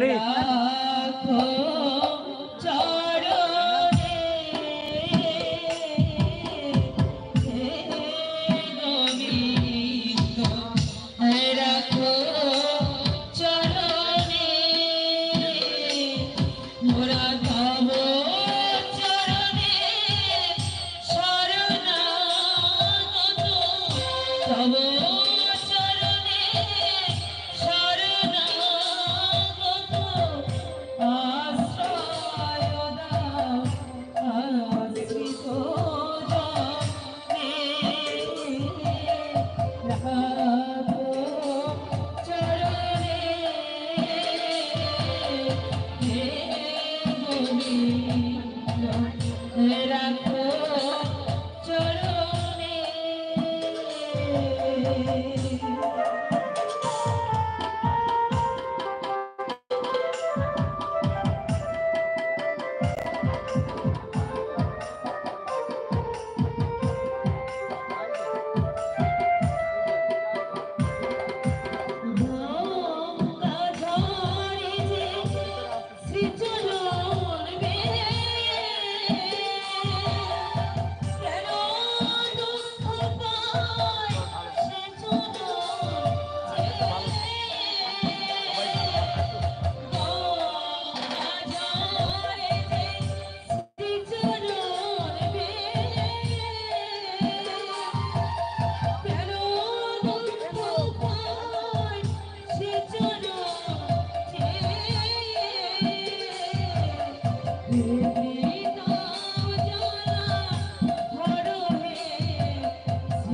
Ronnie. No.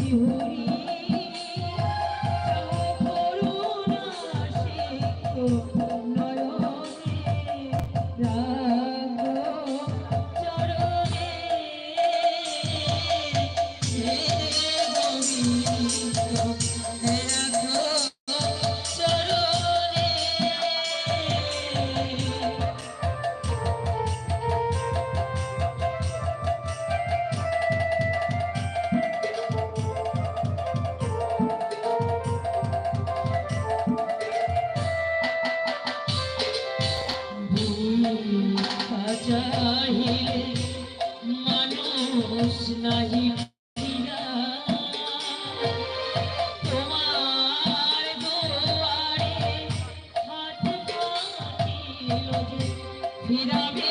you. ফিরাবে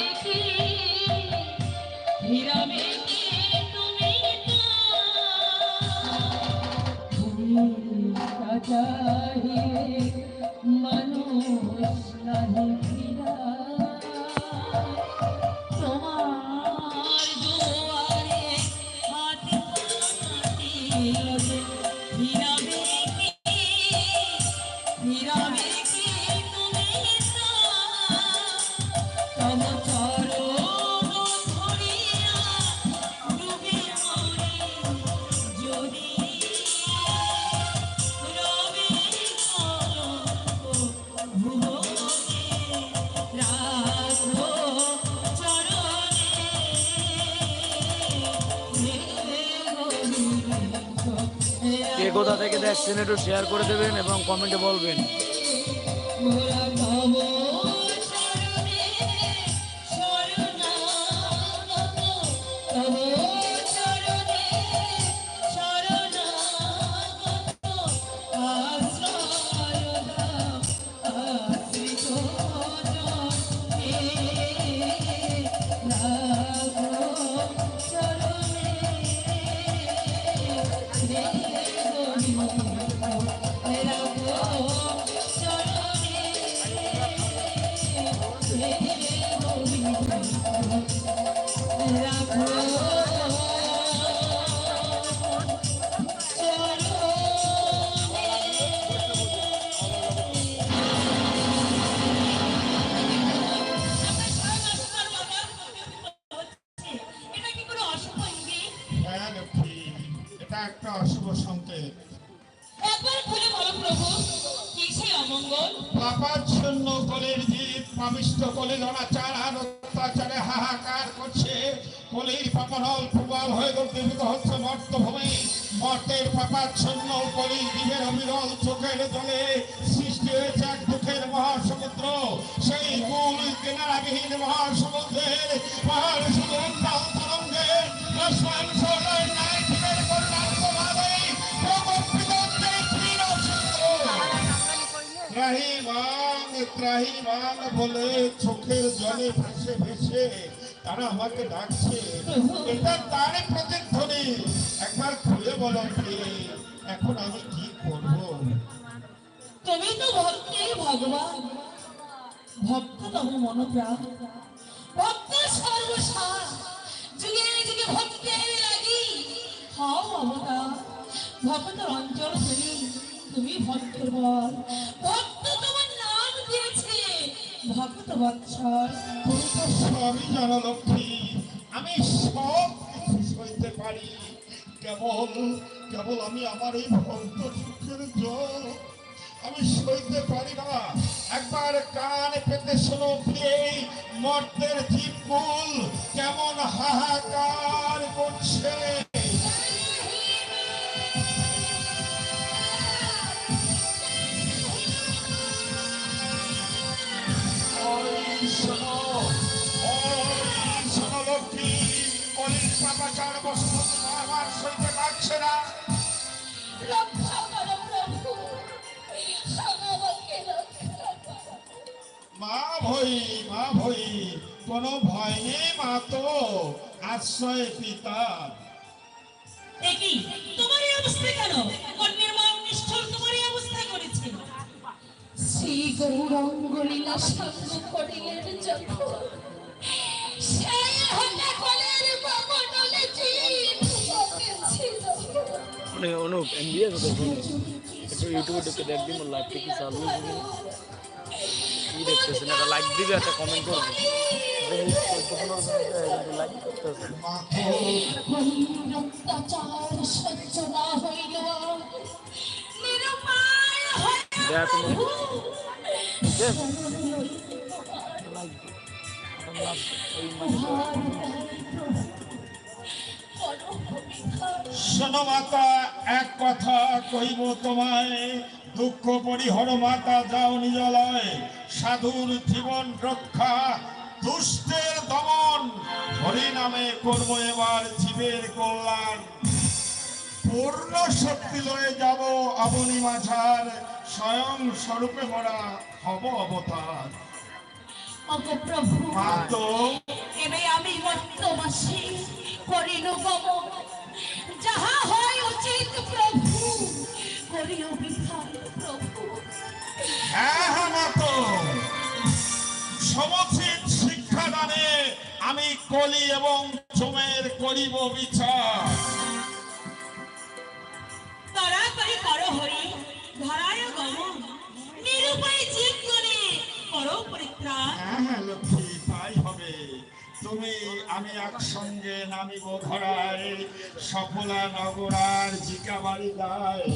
কে কোথা থেকে দেখছেন একটু শেয়ার করে দেবেন এবং কমেন্টে বলবেন। পাপাচ্ছন্ন কলের জীব পামিষ্ট কলির অনাচার, আর অত্যাচারে হাহাকার করছে। কলির পাপনল প্রবল হয়ে উদ্দীপিত হচ্ছে মর্তভূমি। মর্তের পাপাচ্ছন্ন কলির জীবের অবিরল চোখের জলে সৃষ্টি হয়েছে এক দুঃখের মহাসমুদ্র। সেই মূল কিনারাবিহীন মহাসমুদ্রের পাহাড় শুধু তরঙ্গে ত্রাহিমাং ত্রাহিমাং বলে চোখের জলে ভেসে ভেসে তারা আমাকে ডাকছে। এটা তারই প্রতিধ্বনি একবার খুলে বলো এখন আমি কি করব? তুমি তো ভক্তের ভগবান। ভক্ত তব মনোপ্রাণ। ভক্ত সর্বসার যুগে যুগে ভক্তের লাগি। হও অবতার ভক্ত অঞ্চল তুমি ভক্তের বল। ভক্ত ভক্ত বৎসর তো সবই আমি সব কিছু সইতে পারি। কেবল কেবল আমি আমার এই ভক্ত সুখের জল আমি সইতে পারি না। একবার কান পেতে শোনো প্রিয়ে, মর্তের জীবকুল কেমন হাহাকার করছে। পাপাচার বস্তু আমার সইতে পারছে না। করো মা ভই মা ভই কোনো ভয় নেই মা তো আশ্রয় পিতা। একই তোমার এই অবস্থা কেন? অন্যের মা নিষ্ঠুর তোমার এই অবস্থা করেছে। শ্রী গৌরঙ্গলীলা সঙ্গ করিলেন যখন মানে অনুপ এমবিএ কোথায় শুনে একটু ইউটিউবে ঢুকে দেখবি মোর লাইভটা কি চালু হয়েছে কি দেখতেছেন একটা লাইক দিবে একটা কমেন্ট করবে লাইক শোনো মাতা এক কথা কইব তোমায় দুঃখ পরিহর মাতা যাও নিজলয় সাধুর জীবন রক্ষা দুষ্টের দমন হরি নামে করব এবার জীবের কল্যাণ। পূর্ণ শক্তি লয়ে যাব আবনি মাঝার স্বয়ং স্বরূপে মোরা হব অবতার। প্রভু এবে আমি বর্তমাসে করিল গমন সমচিত শিক্ষাদানে আমি কলি এবং চোমের করিব বিচার। তাড়াতাড়ি করো হরি ধরায় গমন নিরুপায় জীব করে করো পরিত্রাণ। হ্যাঁ হ্যাঁ লক্ষ্মী তাই হবে। তুমি আমি একসঙ্গে নামিব ধরায় সফলা নগরার জিকা বাড়ি গায়